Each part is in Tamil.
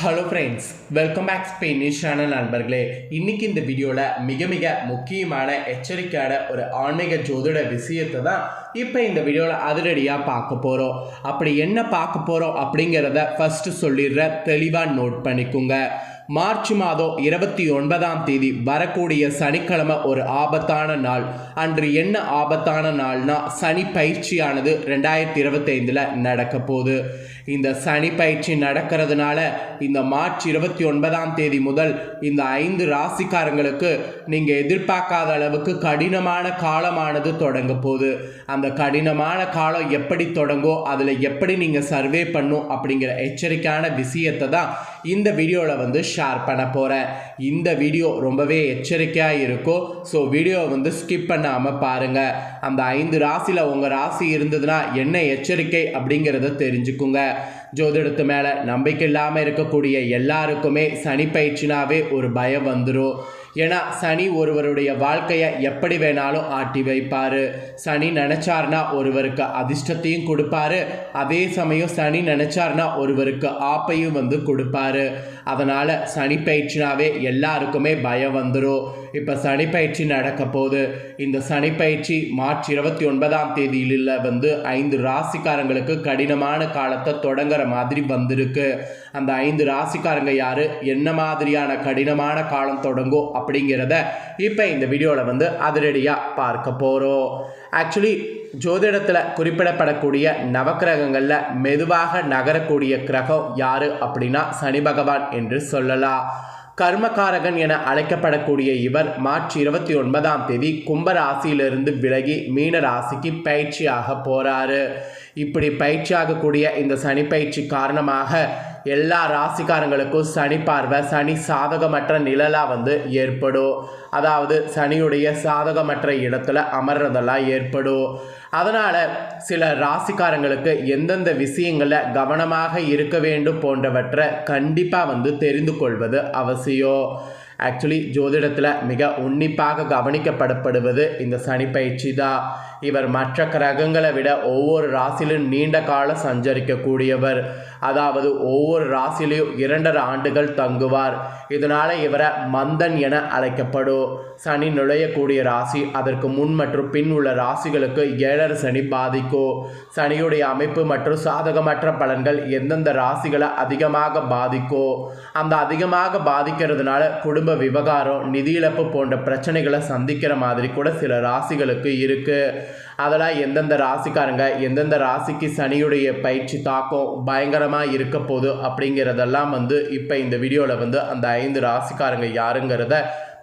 Hello friends welcome back Spanish channel நண்பர்களே. இன்னைக்கு இந்த வீடியோவில் மிக மிக முக்கியமான எச்சரிக்கையான ஒரு ஆன்மீக ஜோதிட விஷயத்தை தான் இப்போ இந்த வீடியோவில் அதிரடியாக பார்க்க போகிறோம் அப்படி என்ன பார்க்க போகிறோம் அப்படிங்கிறத ஃபஸ்ட்டு சொல்லிடுற தெளிவாக நோட் பண்ணிக்கோங்க. மார்ச் மாதம் இருபத்தி ஒன்பதாம் தேதி வரக்கூடிய சனிக்கிழமை ஒரு ஆபத்தான நாள். அன்று என்ன ஆபத்தான நாள்னா சனி பயிற்சியானது ரெண்டாயிரத்தி இருபத்தைந்தில் நடக்க போகுது. இந்த சனி பயிற்சி நடக்கிறதுனால இந்த மார்ச் இருபத்தி ஒன்பதாம் தேதி முதல் இந்த ஐந்து ராசிக்காரங்களுக்கு நீங்கள் எதிர்பார்க்காத அளவுக்கு கடினமான காலமானது தொடங்க போகுது. அந்த கடினமான காலம் எப்படி தொடங்கோ அதில் எப்படி நீங்கள் சர்வே பண்ணும் அப்படிங்கிற எச்சரிக்கையான விஷயத்தை தான் இந்த வீடியோவில் வந்து ஷேர் பண்ண போகிறேன் இந்த வீடியோ ரொம்பவே எச்சரிக்கையாக இருக்கும். ஸோ வீடியோவை வந்து ஸ்கிப் பண்ணாமல் பாருங்கள் அந்த ஐந்து ராசியில் உங்கள் ராசி இருந்ததுன்னா என்ன எச்சரிக்கை அப்படிங்கிறத தெரிஞ்சுக்குங்க. ஜோதிடத்து மேலே நம்பிக்கை இல்லாமல் இருக்கக்கூடிய எல்லாருக்குமே சனி பயிற்சினாவே ஒரு பயம் வந்துடும் ஏன்னா சனி ஒருவருடைய வாழ்க்கையை எப்படி வேணாலும் ஆட்டி வைப்பார். சனி நினச்சார்னா ஒருவருக்கு அதிர்ஷ்டத்தையும் கொடுப்பாரு. அதே சமயம் சனி நினச்சார்னா ஒருவருக்கு ஆப்பையும் வந்து கொடுப்பாரு. அதனால் சனி பயிற்சினாவே எல்லாருக்குமே பயம் வந்துடும் இப்போ சனி பயிற்சி நடக்க போகுது இந்த சனி பயிற்சி மார்ச் இருபத்தி ஒன்பதாம் தேதியில வந்து ஐந்து ராசிக்காரங்களுக்கு கடினமான காலத்தை தொடங்குற மாதிரி வந்திருக்கு. அந்த ஐந்து ராசிக்காரங்க யார்? என்ன மாதிரியான கடினமான காலம் தொடங்கும் அப்படிங்கிறத இப்போ இந்த வீடியோவில் வந்து அதிரடியாக பார்க்க போகிறோம் ஆக்சுவலி ஜோதிடத்தில் குறிப்பிடப்படக்கூடிய நவக்கிரகங்களில் மெதுவாக நகரக்கூடிய கிரகம் யாரு அப்படின்னா சனி பகவான் என்று சொல்லலாம். கர்மகாரகன் என அழைக்கப்படக்கூடிய இவர் மார்ச் இருபத்தி ஒன்பதாம் தேதி கும்ப ராசியிலிருந்து விலகி மீன ராசிக்கு பயிற்சியாக போறாரு. இப்படி பயிற்சியாகக்கூடிய இந்த சனி பயிற்சி காரணமாக எல்லா ராசிக்காரங்களுக்கும் சனி பார்வை சனி சாதகமற்ற நிழலாக வந்து ஏற்படும். அதாவது சனியுடைய சாதகமற்ற இடத்துல அமர்றதெல்லாம் ஏற்படும். அதனால் சில ராசிக்காரங்களுக்கு எந்தெந்த விஷயங்களில் கவனமாக இருக்க வேண்டும் போன்றவற்றை கண்டிப்பாக வந்து தெரிந்து கொள்வது அவசியம். ஆக்சுவலி ஜோதிடத்தில் மிக உன்னிப்பாக கவனிக்கப்படப்படுவது இந்த சனி பயிற்சி தான். இவர் மற்ற கிரகங்களை விட ஒவ்வொரு ராசியிலும் நீண்ட காலம் சஞ்சரிக்கக்கூடியவர். அதாவது ஒவ்வொரு ராசியிலையும் இரண்டரை ஆண்டுகள் தங்குவார். இதனால் இவரை மந்தன் என அழைக்கப்படும். சனி நுழையக்கூடிய ராசி அதற்கு முன் மற்றும் பின் உள்ள ராசிகளுக்கு ஏழரை சனி பாதிக்கும். சனியுடைய அமைப்பு மற்றும் சாதகமற்ற பலன்கள் எந்தெந்த ராசிகளை அதிகமாக பாதிக்கும். அந்த அதிகமாக பாதிக்கிறதுனால குடும்ப விவகாரம் நிதி இழப்பு போன்ற பிரச்சனைகளை சந்திக்கிற மாதிரி கூட சில ராசிகளுக்கு இருக்குது அதெல்லாம் எந்தெந்த ராசிக்காரங்க எந்தெந்த ராசிக்கு சனியுடைய பயிற்சி தாக்கம் பயங்கர பயங்கரமாக இருக்க போகுது அப்படிங்கிறதெல்லாம் வந்து இப்போ இந்த வீடியோவில் வந்து அந்த ஐந்து ராசிக்காரங்க யாருங்கிறத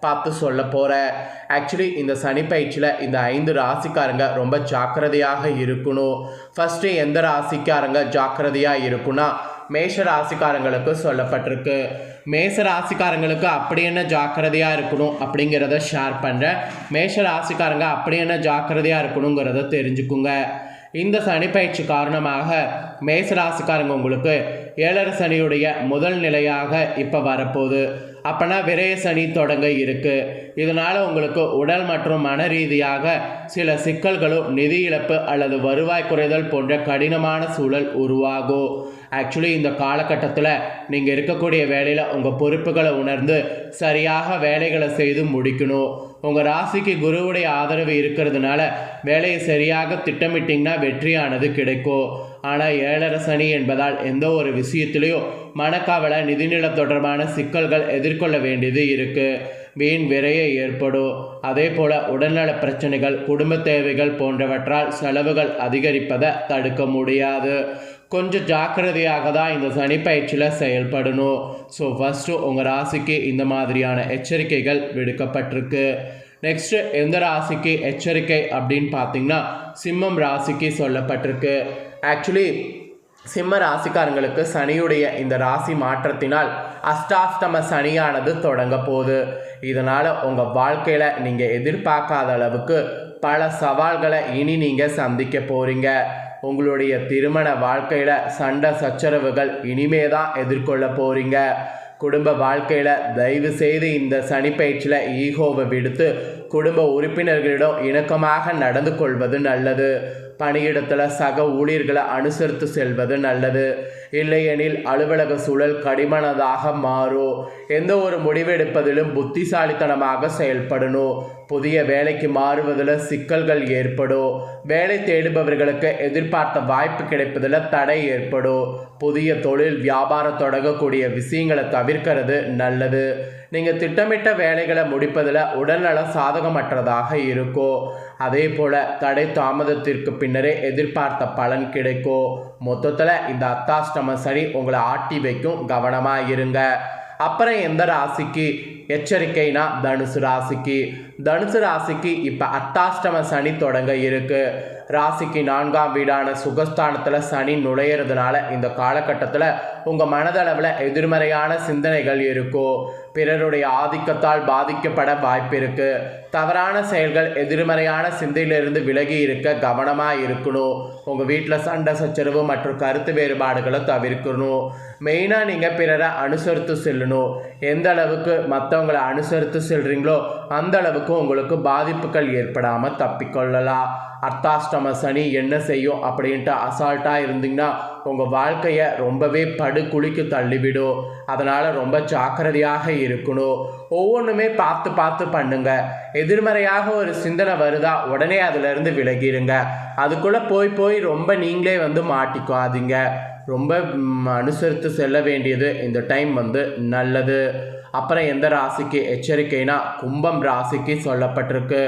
பார்த்து சொல்ல போகிறேன். ஆக்சுவலி இந்த சனி பயிற்சியில் இந்த ஐந்து ராசிக்காரங்க ரொம்ப ஜாக்கிரதையாக இருக்கணும். ஃபஸ்ட்டு எந்த ராசிக்காரங்க ஜாக்கிரதையாக இருக்குன்னா மேஷ ராசிக்காரங்களுக்கு சொல்லப்பட்டிருக்கு. மேஷ ராசிக்காரங்களுக்கு அப்படி என்ன ஜாக்கிரதையாக இருக்கணும் அப்படிங்கிறத ஷேர் பண்ணுறேன். மேஷ ராசிக்காரங்க அப்படி என்ன ஜாக்கிரதையாக இருக்கணுங்கிறத தெரிஞ்சுக்குங்க. இந்த சனி பயிற்சி காரணமாக மேசராசிக்காரங்க உங்களுக்கு ஏழரை சனியுடைய முதல் நிலையாக இப்போ வரப்போகுது. அப்போனா விரய சனி தொடங்க இருக்குது இதனால் உங்களுக்கு உடல் மற்றும் மன ரீதியாக சில சிக்கல்களும் நிதி இழப்பு அல்லது வருவாய் குறைதல் போன்ற கடினமான சூழல் உருவாகும். ஆக்சுவலி இந்த காலகட்டத்தில் நீங்கள் இருக்கக்கூடிய வேலையில் உங்கள் பொறுப்புகளை உணர்ந்து சரியாக வேலைகளை செய்து முடிக்கணும். உங்கள் ராசிக்கு குருவுடைய ஆதரவு இருக்கிறதுனால வேலையை சரியாக திட்டமிட்டிங்கன்னா வெற்றியானது கிடைக்கும். ஆனால் ஏழரை சனி என்பதால் எந்த ஒரு விஷயத்திலையும் மனக்காவலை நிதிநிலை தொடர்பான சிக்கல்கள் எதிர்கொள்ள வேண்டியது இருக்குது வீண் விரைய ஏற்படும் அதே போல் உடல்நல பிரச்சனைகள் குடும்ப தேவைகள் போன்றவற்றால் செலவுகள் அதிகரிப்பதை தடுக்க முடியாது. கொஞ்சம் ஜாக்கிரதையாக தான் இந்த சனி பயிற்சியில் செயல்படணும். ஸோ ஃபஸ்ட்டு உங்கள் ராசிக்கு இந்த மாதிரியான எச்சரிக்கைகள் விடுக்கப்பட்டிருக்கு. நெக்ஸ்ட்டு எந்த ராசிக்கு எச்சரிக்கை அப்படின்னு பார்த்தீங்கன்னா சிம்மம் ராசிக்கு சொல்லப்பட்டிருக்கு. ஆக்சுவலி சிம்ம ராசிக்காரங்களுக்கு சனியுடைய இந்த ராசி மாற்றத்தினால் அஷ்டாஷ்டம சனியானது தொடங்க போகுது. இதனால் உங்கள் வாழ்க்கையில் நீங்கள் எதிர்பார்க்காத அளவுக்கு பல சவால்களை இனி நீங்கள் சந்திக்க போகிறீங்க உங்களுடைய திருமண வாழ்க்கையில் சண்டை சச்சரவுகள் இனிமே தான் எதிர்கொள்ள போகிறீங்க குடும்ப வாழ்க்கையில் தயவு செய்து இந்த சனிப்பயிற்சியில் ஈகோவை விடுத்து குடும்ப உறுப்பினர்களிடம் இணக்கமாக நடந்து கொள்வது நல்லது. பணியிடத்தில் சக ஊழியர்களை அனுசரித்து செல்வது நல்லது. இல்லையெனில் அலுவலக சூழல் கடிமனதாக மாறும். எந்த ஒரு முடிவெடுப்பதிலும் புத்திசாலித்தனமாக செயல்படணும். புதிய வேலைக்கு மாறுவதில் சிக்கல்கள் ஏற்படும். வேலை தேடுபவர்களுக்கு எதிர்பார்த்த வாய்ப்பு கிடைப்பதில் தடை ஏற்படும். புதிய தொழில் வியாபாரம் தொடங்கக்கூடிய விஷயங்களை தவிர்க்கிறது நல்லது. நீங்கள் திட்டமிட்ட வேலைகளை முடிப்பதில் உடல்நலம் சாதகமற்றதாக இருக்கும் அதே போல் தடை தாமதத்திற்கு பின்னரே எதிர்பார்த்த பலன் கிடைக்கும் மொத்தத்தில் இந்த அத்தாஷ்டம சனி உங்களை ஆட்டி வைக்கும் கவனமாக இருங்க. அப்புறம் எந்த ராசிக்கு? எச்சரிக்கைனா தனுசு ராசிக்கு. தனுசு ராசிக்கு இப்போ அத்தாஷ்டம சனி தொடங்க இருக்கு. ராசிக்கு நான்காம் வீடான சுகஸ்தானத்தில் சனி நுழையிறதுனால இந்த காலகட்டத்தில் உங்கள் மனதளவில் எதிர்மறையான சிந்தனைகள் இருக்கும் பிறருடைய ஆதிக்கத்தால் பாதிக்கப்பட வாய்ப்பு இருக்கு. தவறான செயல்கள் எதிர்மறையான சிந்தையிலிருந்து விலகி இருக்க கவனமாக இருக்கணும். உங்கள் வீட்டில் சண்டை சச்சரவு மற்றும் கருத்து வேறுபாடுகளை தவிர்க்கணும். மெயினாக நீங்கள் பிறரை அனுசரித்து செல்லணும். எந்த அளவுக்கு மற்றவங்களை அனுசரித்து செல்றீங்களோ அந்த அளவுக்கு உங்களுக்கு பாதிப்புகள் ஏற்படாமல் தப்பிக்கொள்ளலாம். அர்த்தாஷ்டம சனி என்ன செய்யும் அப்படின்ட்டு அசால்ட்டாக இருந்தீங்கன்னா உங்கள் வாழ்க்கையை ரொம்பவே படுகுழிக்கு தள்ளிவிடும். அதனால் ரொம்ப ஜாக்கிரதையாக இருக்கணும். ஒவ்வொன்றுமே பார்த்து பார்த்து பண்ணுங்க. எதிர்மறையாக ஒரு சிந்தனை வருதா உடனே அதிலிருந்து விலகிடுங்க அதுக்குள்ளே போய் போய் ரொம்ப நீங்களே வந்து மாட்டிக்காதீங்க. ரொம்ப அனுசரித்து செல்ல வேண்டியது இந்த டைம் வந்து நல்லது. அப்புறம் எந்த ராசிக்கு எச்சரிக்கைனா கும்பம் ராசிக்கு சொல்லப்பட்டிருக்கு.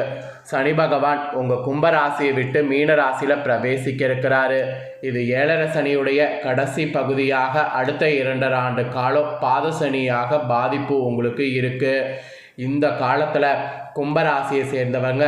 சனி பகவான் உங்கள் கும்ப ராசியை விட்டு மீன ராசியில் பிரவேசிக்க இருக்கிறாரு இது ஏழரை சனியுடைய கடைசி பகுதியாக அடுத்த இரண்டரை ஆண்டு காலம் பாத சனியாக பாதிப்பு உங்களுக்கு இருக்குது இந்த காலத்தில் கும்பராசியை சேர்ந்தவங்க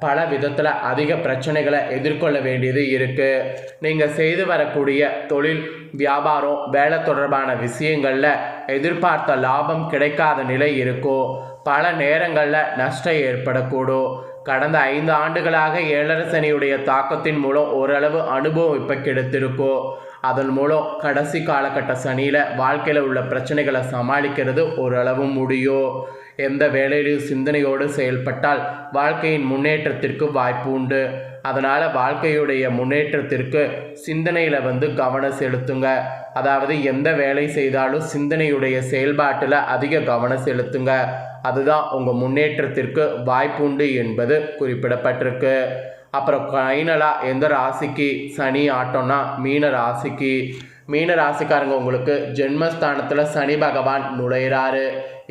பல விதத்தில் அதிக பிரச்சனைகளை எதிர்கொள்ள வேண்டியது இருக்குது நீங்கள் செய்து வரக்கூடிய தொழில் வியாபாரம் வேலை தொடர்பான விஷயங்களில் எதிர்பார்த்த லாபம் கிடைக்காத நிலை இருக்கும். பல நேரங்களில் நஷ்டம் ஏற்படக்கூடும். கடந்த ஐந்து ஆண்டுகளாக ஏழரசனியுடைய தாக்கத்தின் மூலம் ஓரளவு அனுபவம் இப்போ கிடைத்திருக்கும். அதன் மூலம் கடைசி காலகட்ட சனியில் வாழ்க்கையில் உள்ள பிரச்சனைகளை சமாளிக்கிறது ஓரளவு முடியும். எந்த வேலையிலும் சிந்தனையோடு செயல்பட்டால் வாழ்க்கையின் முன்னேற்றத்திற்கு வாய்ப்பு உண்டு. அதனால் வாழ்க்கையுடைய முன்னேற்றத்திற்கு சிந்தனையில் வந்து கவனம் செலுத்துங்க. அதாவது எந்த வேலை செய்தாலும் சிந்தனையுடைய செயல்பாட்டில் அதிக கவனம் செலுத்துங்க. அதுதான் உங்கள் முன்னேற்றத்திற்கு வாய்ப்புண்டு என்பது குறிப்பிடப்பட்டிருக்கு. அப்புறம் ஃபைனலாக எந்த ராசிக்கு சனி ஆட்டோன்னா மீன ராசிக்கு. மீன ராசிக்காரங்க உங்களுக்கு ஜென்மஸ்தானத்தில் சனி பகவான் நுழையிறாரு.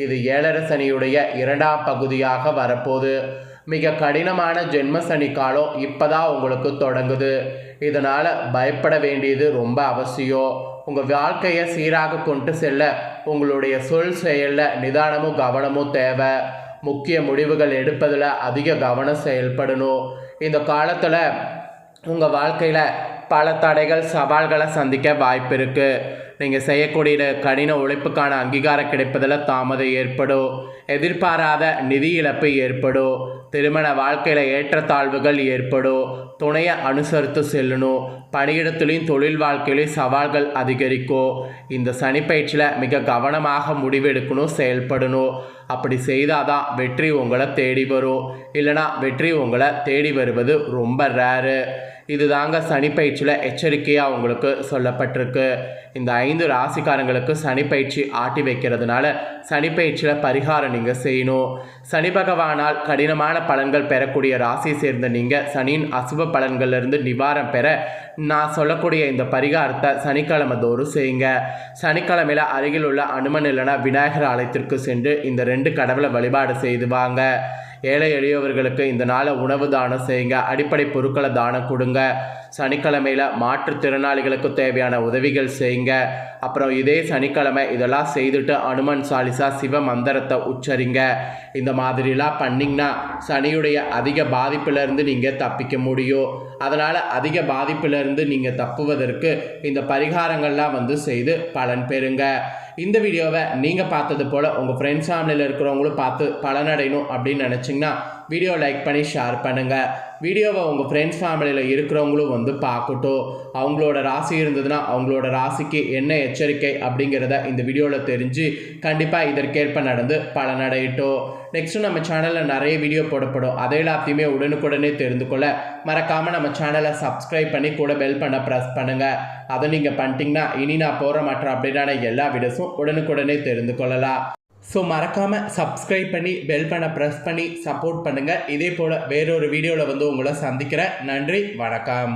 இது ஏழரை சனியுடைய இரண்டாம் பகுதியாக வரப்போகுது. மிக கடினமான ஜென்ம சனி காலம் இப்போ தான் உங்களுக்கு தொடங்குது. இதனால் பயப்பட வேண்டியது ரொம்ப அவசியம். உங்கள் வாழ்க்கையை சீராக கொண்டு செல்ல உங்களுடைய சொல் செயலில் நிதானமும் கவனமும் தேவை. முக்கிய முடிவுகள் எடுப்பதில் அதிக கவனம் செயல்படணும். இந்த காலத்தில் உங்கள் வாழ்க்கையில் பல தடைகள் சவால்களை சந்திக்க வாய்ப்பு இருக்குது நீங்கள் செய்யக்கூடிய கடின உழைப்புக்கான அங்கீகாரம் கிடைப்பதில் தாமதம் ஏற்படும். எதிர்பாராத நிதி இழப்பு ஏற்படும். திருமண வாழ்க்கையில் ஏற்றத்தாழ்வுகள் ஏற்படும். துணையை அனுசரித்து செல்லணும். பணியிடத்துலையும் தொழில் வாழ்க்கையிலையும் சவால்கள் அதிகரிக்கும். இந்த சனிப்பயிற்சியில் மிக கவனமாக முடிவெடுக்கணும் செயல்படணும். அப்படி செய்தாதான் வெற்றி உங்களை தேடி வரும். இல்லைனா வெற்றி உங்களை தேடி வருவது ரொம்ப ரேரு இதுதாங்க சனிப்பயிற்சியில் எச்சரிக்கையாக உங்களுக்கு சொல்லப்பட்டிருக்கு. இந்த ஐந்து ராசிக்காரங்களுக்கு சனிப்பயிற்சி ஆட்டி வைக்கிறதுனால சனிப்பயிற்சியில் பரிகாரம் நீங்கள் செய்யணும். சனி பகவானால் கடினமான பலன்கள் பெறக்கூடிய ராசியை சேர்ந்த நீங்கள் சனியின் அசுப பலன்கள்லேருந்து நிவாரம் பெற நான் சொல்லக்கூடிய இந்த பரிகாரத்தை சனிக்கிழமை தோறும் செய்யுங்க. சனிக்கிழமையில் அருகில் உள்ள அனுமன் இல்லைனா விநாயகர் ஆலயத்திற்கு சென்று இந்த ரெண்டு ரெண்டு கடவுளை வழிபாடு செய்து வாங்க. ஏழை எளியவர்களுக்கு இந்த நாளை உணவு தானம் செய்யுங்க. அடிப்படை பொருட்களை தானம் கொடுங்க. சனிக்கிழமையில் மாற்றுத்திறனாளிகளுக்கு தேவையான உதவிகள் செய்யுங்க. அப்புறம் இதே சனிக்கிழமை இதெல்லாம் செய்துட்டு அனுமன் சாலிசா சிவ மந்திரத்தை உச்சரிங்க. இந்த மாதிரிலாம் பண்ணிங்கன்னா சனியுடைய அதிக பாதிப்பிலிருந்து நீங்கள் தப்பிக்க முடியும். அதனால் அதிக பாதிப்பிலிருந்து நீங்கள் தப்புவதற்கு இந்த பரிகாரங்கள்லாம் வந்து செய்து பலன் பெறுங்க. இந்த வீடியோவை நீங்கள் பார்த்தது போல் உங்கள் ஃப்ரெண்ட்ஸ் ஃபேமிலியில் இருக்கிறவங்களும் பார்த்து பலனடையணும் அப்படின்னு நினச்சிங்கன்னா வீடியோ லைக் பண்ணி ஷேர் பண்ணுங்கள் வீடியோவை உங்கள் ஃப்ரெண்ட்ஸ் ஃபேமிலியில் இருக்கிறவங்களும் வந்து பார்க்கட்டும். அவங்களோட ராசி இருந்ததுன்னா அவங்களோட ராசிக்கு என்ன எச்சரிக்கை அப்படிங்கிறத இந்த வீடியோவில் தெரிஞ்சு கண்டிப்பாக இதற்கேற்ப நடந்து பலனடையட்டும். நெக்ஸ்ட்டு நம்ம சேனலில் நிறைய வீடியோ போடப்படும். அதை எல்லாத்தையுமே உடனுக்குடனே தெரிந்து கொள்ள மறக்காமல் நம்ம சேனலை சப்ஸ்கிரைப் பண்ணி கூட பெல் பண்ண ப்ரெஸ் பண்ணுங்கள் அதை நீங்கள் பண்ணிட்டீங்கன்னா இனி நான் போகிற மற்ற அப்படின்னா எல்லா வீடியோஸும் உடனுக்குடனே தெரிந்து கொள்ளலாம். ஸோ மறக்காமல் சப்ஸ்கிரைப் பண்ணி பெல் பண்ண ப்ரெஸ் பண்ணி சப்போர்ட் பண்ணுங்கள் இதே போல் வேறொரு வீடியோவில் வந்து உங்களை சந்திக்கிறேன். நன்றி வணக்கம்.